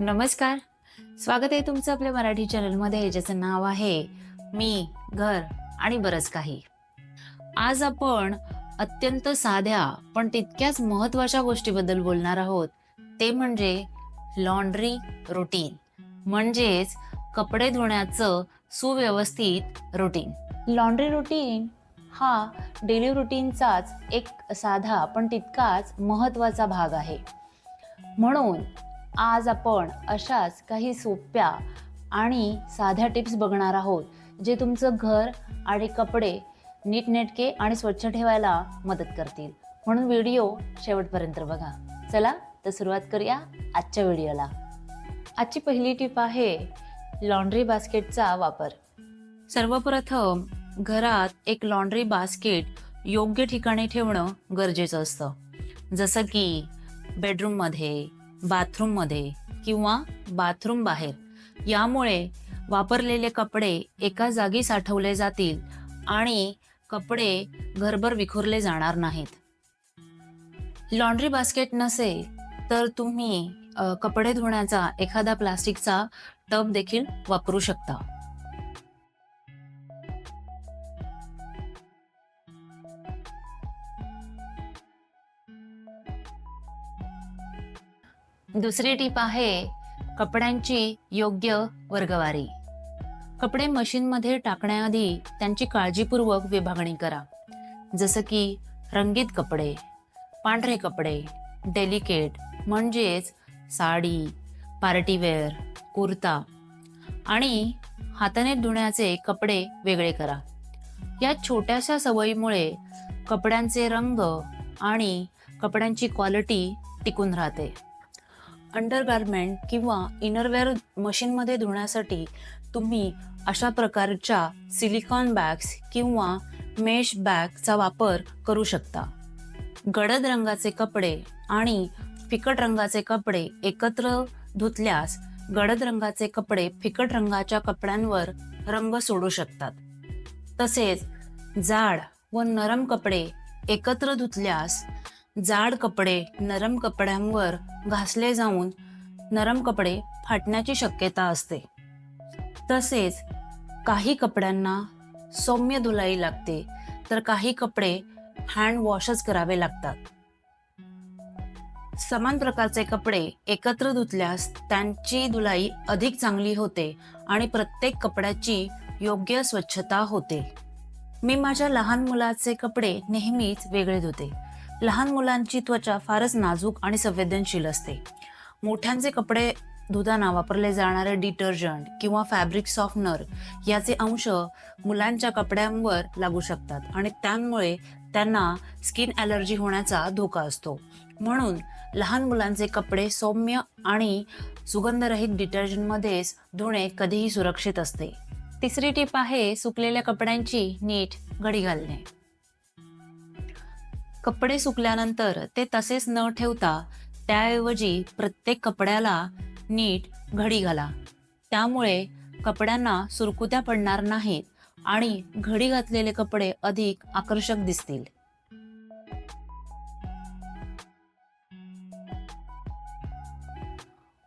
नमस्कार. स्वागत आहे तुमचं आपल्या मराठी चॅनलमध्ये ज्याचं नाव आहे मी घर आणि बरंच काही. आज आपण अत्यंत साध्या पण तितक्याच महत्त्वाच्या गोष्टीबद्दल बोलणार आहोत. ते म्हणजे लॉन्ड्री रुटीन म्हणजेच कपडे धुण्याचं सुव्यवस्थित रुटीन लॉन्ड्री रुटीन हा डेली रुटीनचाच एक साधा पण तितकाच महत्त्वाचा भाग आहे. म्हणून आज आपण अशाच काही सोप्या आणि साध्या टिप्स बघणार आहोत जे तुमचं घर आणि कपडे नीटनेटके आणि स्वच्छ ठेवायला मदत करतील. म्हणून व्हिडिओ शेवटपर्यंत बघा. चला तर सुरुवात करूया आजच्या व्हिडिओला. आजची पहिली टिप आहे लॉन्ड्री बास्केटचा वापर. सर्वप्रथम घरात एक लॉन्ड्री बास्केट योग्य ठिकाणी ठेवणं गरजेचं असतं. जसं की बेडरूममध्ये बाथरूममध्ये किंवा बाथरूम बाहेर. यामुळे वापरलेले कपडे एका जागी साठवले जातील आणि कपडे घरभर विखुरले जाणार नाहीत. लॉन्ड्री बास्केट नसेल तर तुम्ही कपडे धुण्याचा एखादा प्लास्टिकचा टब देखील वापरू शकता. दुसरी टीप आहे कपड्यांची योग्य वर्गवारी. कपडे मशीनमध्ये टाकण्याआधी त्यांची काळजीपूर्वक विभागणी करा. जसं की रंगीत कपडे पांढरे कपडे डेलिकेट म्हणजेच साडी पार्टीवेअर कुर्ता आणि हाताने धुण्याचे कपडे वेगळे करा. या छोट्याशा सवयीमुळे कपड्यांचे रंग आणि कपड्यांची क्वालिटी टिकून राहते. अंडरगारमेंट किंवा इनरवेअर मशीनमध्ये धुण्यासाठी तुम्ही अशा प्रकारच्या सिलिकॉन बॅग्स किंवा मेश बॅगचा वापर करू शकता. गडद रंगाचे कपडे आणि फिकट रंगाचे कपडे एकत्र धुतल्यास गडद रंगाचे कपडे फिकट रंगाच्या कपड्यांवर रंग सोडू शकतात. तसेच जाड व नरम कपडे एकत्र धुतल्यास जाड कपडे नरम कपड्यांवर घासले जाऊन नरम कपडे फाटण्याची शक्यता असते. तसेच काही कपड्यांना सौम्य धुलाई लागते तर काही कपडे हँड वॉशच करावे लागतात. समान प्रकारचे कपडे एकत्र धुतल्यास त्यांची धुलाई अधिक चांगली होते आणि प्रत्येक कपड्याची योग्य स्वच्छता होते. मी माझ्या लहान मुलाचे कपडे नेहमीच वेगळे धुते. लहान मुलांची त्वचा फारच नाजूक आणि संवेदनशील असते. मोठ्यांचे कपडे धुताना वापरले जाणारे डिटर्जंट किंवा फॅब्रिक सॉफ्टनर याचे अंश मुलांच्या कपड्यांवर लागू शकतात आणि त्यामुळे त्यांना स्किन ॲलर्जी होण्याचा धोका असतो. म्हणून लहान मुलांचे कपडे सौम्य आणि सुगंधरहित डिटर्जंटमध्येच धुणे कधीही सुरक्षित असते. तिसरी टीप आहे सुकलेल्या कपड्यांची नीट घडी घालणे. कपडे सुकल्यानंतर ते तसेच न ठेवता त्याऐवजी प्रत्येक कपड्याला नीट घडी घाला. त्यामुळे कपड्यांना सुरकुत्या पडणार नाहीत आणि घडी घातलेले कपडे अधिक आकर्षक दिसतील.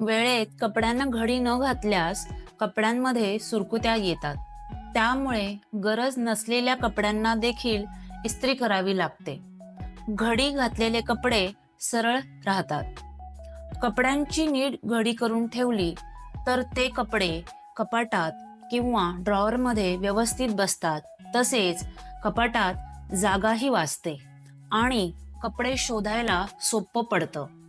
वेळेत कपड्यांना घडी न घातल्यास कपड्यांमध्ये सुरकुत्या येतात. त्यामुळे गरज नसलेल्या कपड्यांना देखील इस्त्री करावी लागते. घडी घातलेले कपडे सरळ राहतात. कपड्यांची नीट घडी करून ठेवली तर ते कपडे कपाटात किंवा ड्रॉवरमध्ये व्यवस्थित बसतात. तसेच कपाटात जागाही वाचते आणि कपडे शोधायला सोपं पडतं.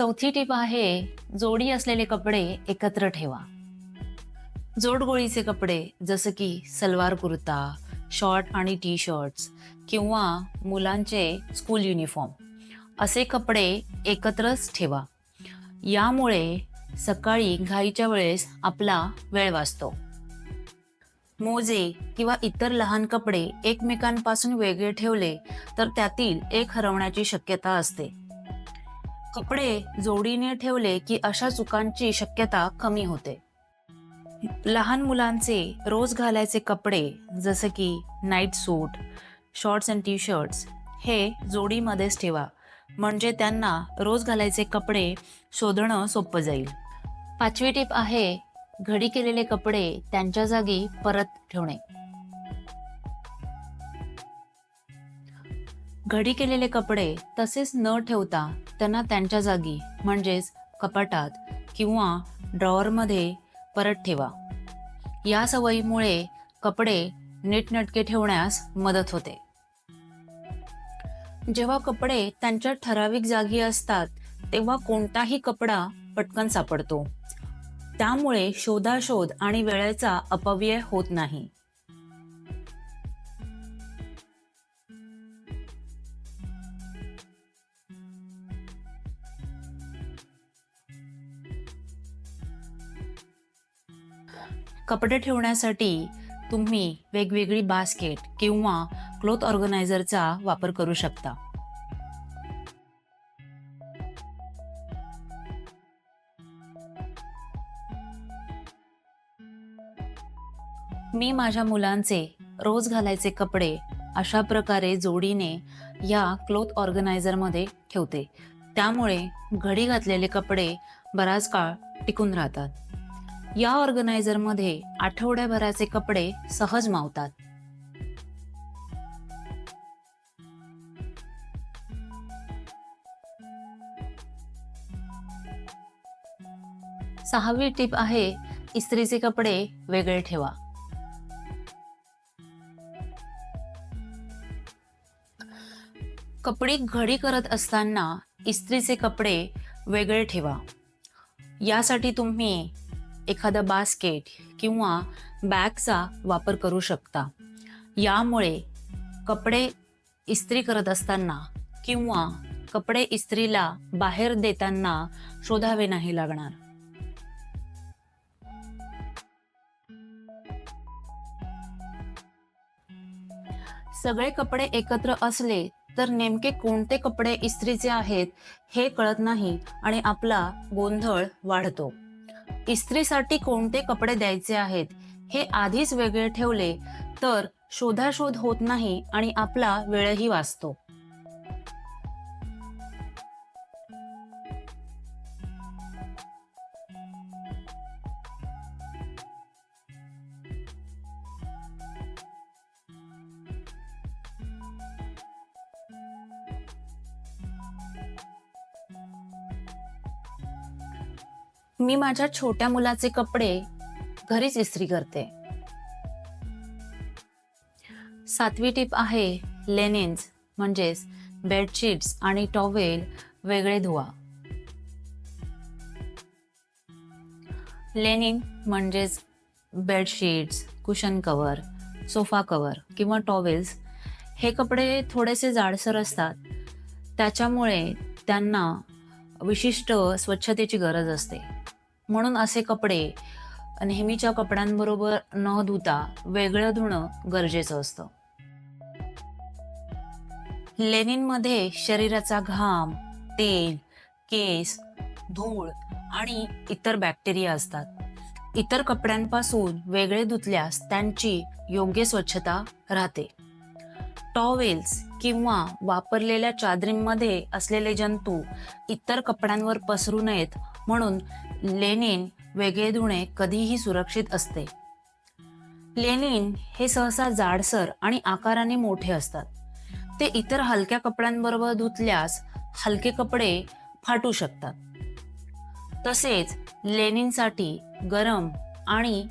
चौथी टीप आहे जोडी असलेले कपडे एकत्र ठेवा. जोडगोळीचे कपडे जसं की सलवार कुर्ता शॉर्ट आणि टी शर्ट्स किंवा मुलांचे स्कूल युनिफॉर्म असे कपडे एकत्रच ठेवा. यामुळे सकाळी घाईच्या वेळेस आपला वेळ वाचतो. मोजे किंवा इतर लहान कपडे एकमेकांपासून वेगळे ठेवले तर त्यातील एक हरवण्याची शक्यता असते. कपडे जोडीने ठेवले की अशा चुकांची शक्यता कमी होते. लहान मुलांचे रोज घालायचे कपडे जसं की night suit shorts and T shirts हे जोडीमध्येच ठेवा. म्हणजे त्यांना रोज घालायचे कपडे शोधणं सोपं जाईल. पाचवी टीप आहे घडी केलेले कपडे त्यांच्या जागी परत ठेवणे. घडी केलेले कपडे तसेच न ठेवता त्यांना त्यांच्या जागी म्हणजेच कपाटात किंवा ड्रॉवरमध्ये परत ठेवा. या सवयीमुळे कपडे नीटनटके ठेवण्यास मदत होते. जेव्हा कपडे त्यांच्या ठराविक जागी असतात तेव्हा कोणताही कपडा पटकन सापडतो. त्यामुळे शोधाशोध आणि वेळेचा अपव्यय होत नाही. कपडे ठेवण्यासाठी तुम्ही वेगवेगळी बास्केट किंवा क्लोथ ऑर्गनायझरचा वापर करू शकता. मी माझ्या मुलांचे रोज घालायचे कपडे अशा प्रकारे जोडीने या क्लोथ ऑर्गनायझरमध्ये ठेवते. त्यामुळे घडी घातलेले कपडे बराच काळ टिकून राहतात. या ऑर्गनायझरमध्ये आठवड्याभराचे कपडे सहज मावतात. सहावी टीप आहे इस्त्रीचे कपडे वेगळे ठेवा. कपडे घडी करत असताना इस्त्रीचे कपडे वेगळे ठेवा. यासाठी तुम्ही एखादा बास्केट किंवा बॅगचा वापर करू शकता. यामुळे कपडे इस्त्री करत असताना किंवा कपडे इस्त्रीला बाहेर देताना शोधावे नाही लागणार. सगळे कपडे एकत्र असले तर नेमके कोणते कपडे इस्त्रीचे आहेत हे कळत नाही आणि आपला गोंधळ वाढतो. इस्त्रीसाठी कोणते कपडे द्यायचे आहेत? हे आधीच वेगळे ठेवले तर शोधाशोध होत नाही आणि आपला वेळही वाचतो. मी माझ्या छोट्या मुलाचे कपडे घरीच इस्त्री करते. सातवी टीप आहे लेनिन्स म्हणजेच बेडशीट्स आणि टॉवेल वेगळे धुवा. लेनिन म्हणजेच bedsheets cushion cover sofa cover किंवा टॉवेल्स हे कपडे थोडेसे जाडसर असतात. त्याच्यामुळे त्यांना विशिष्ट स्वच्छतेची गरज असते. म्हणून असे कपडे नेहमीच्या कपड्यांबरोबर न धुता वेगळं धुणं गरजेचं असतं. लेनिनमध्ये शरीराचा घाम तेल केस धूळ आणि इतर बॅक्टेरिया असतात. इतर कपड्यांपासून वेगळे धुतल्यास त्यांची योग्य स्वच्छता राहते. टॉवेल्स किंवा वापरलेल्या चादरींमध्ये असलेले जंतू इतर कपड्यांवर पसरू नयेत म्हणून लेनिन वेगळे धुणे कधीही सुरक्षित असते. लेनिन हे सहसा जाडसर आणि आकाराने मोठे असतात. ते इतर हलक्या कपड्यांबरोबर धुतल्यास हलके कपडे फाटू शकतात. तसेच लेनिनसाठी गरम आणि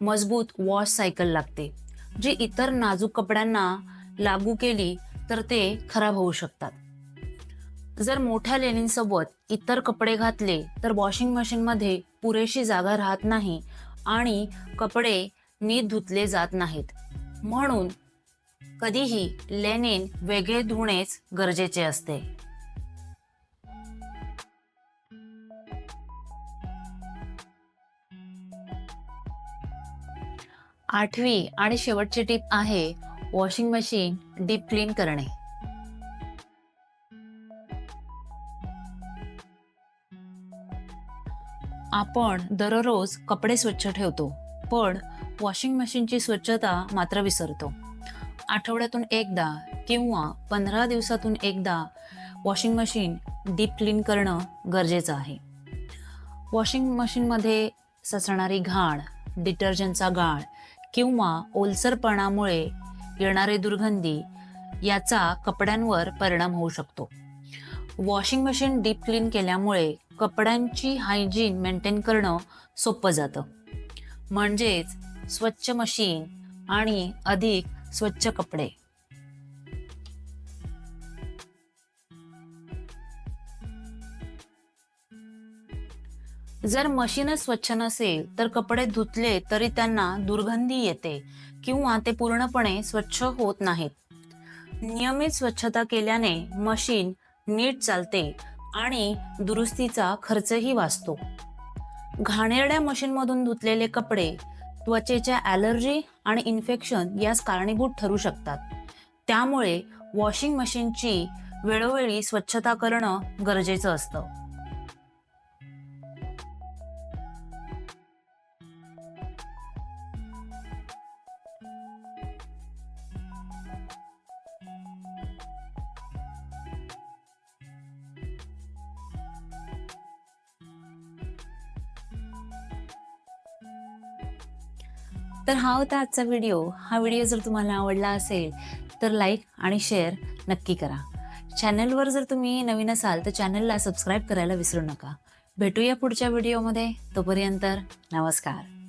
मजबूत वॉश सायकल लागते जी इतर नाजूक कपड्यांना लागू केली तर ते खराब होऊ शकतात. जर मोठ्या लेणींसोबत इतर कपडे घातले तर वॉशिंग मशीनमध्ये पुरेशी जागा राहत नाही आणि कपडे नीट धुतले जात नाहीत. म्हणून कधीही लेनिन वेगळे धुणेच गरजेचे असते. आठवी आणि शेवटची टीप आहे वॉशिंग मशीन डीप क्लीन करणे. आपण दररोज कपडे स्वच्छ ठेवतो पण वॉशिंग मशीनची स्वच्छता मात्र विसरतो. आठवड्यातून एकदा किंवा पंधरा दिवसातून एकदा वॉशिंग मशीन डीप क्लीन करणं गरजेचं आहे. वॉशिंग मशीनमध्ये सचणारी घाण डिटर्जंटचा गाळ किंवा ओलसरपणामुळे येणारे दुर्गंधी याचा कपड्यांवर परिणाम होऊ शकतो. वॉशिंग मशीन डीप क्लीन केल्यामुळे कपड्यांची हायजीन मेंटेन करणं सोपं जातं. म्हणजेच स्वच्छ मशीन आणि अधिक स्वच्छ कपडे. जर मशीनच स्वच्छ नसेल तर कपडे धुतले तरी त्यांना दुर्गंधी येते किंवा ते पूर्णपणे स्वच्छ होत नाहीत. नियमित स्वच्छता केल्याने मशीन नीट चालते आणि दुरुस्तीचा खर्चही वाचतो. घाणेरड्या मशीनमधून धुतलेले कपडे त्वचेच्या ॲलर्जी आणि इन्फेक्शन यास कारणीभूत ठरू शकतात. त्यामुळे वॉशिंग मशीनची वेळोवेळी स्वच्छता करणं गरजेचं असतं. तर हा होता आजचा व्हिडिओ. हा व्हिडिओ जर तुम्हाला आवडला असेल तर लाईक आणि शेअर नक्की करा. चॅनलवर जर तुम्ही नवीन असाल तर चॅनलला सबस्क्राईब करायला विसरू नका. भेटूया पुढच्या व्हिडिओमध्ये. तोपर्यंत नमस्कार.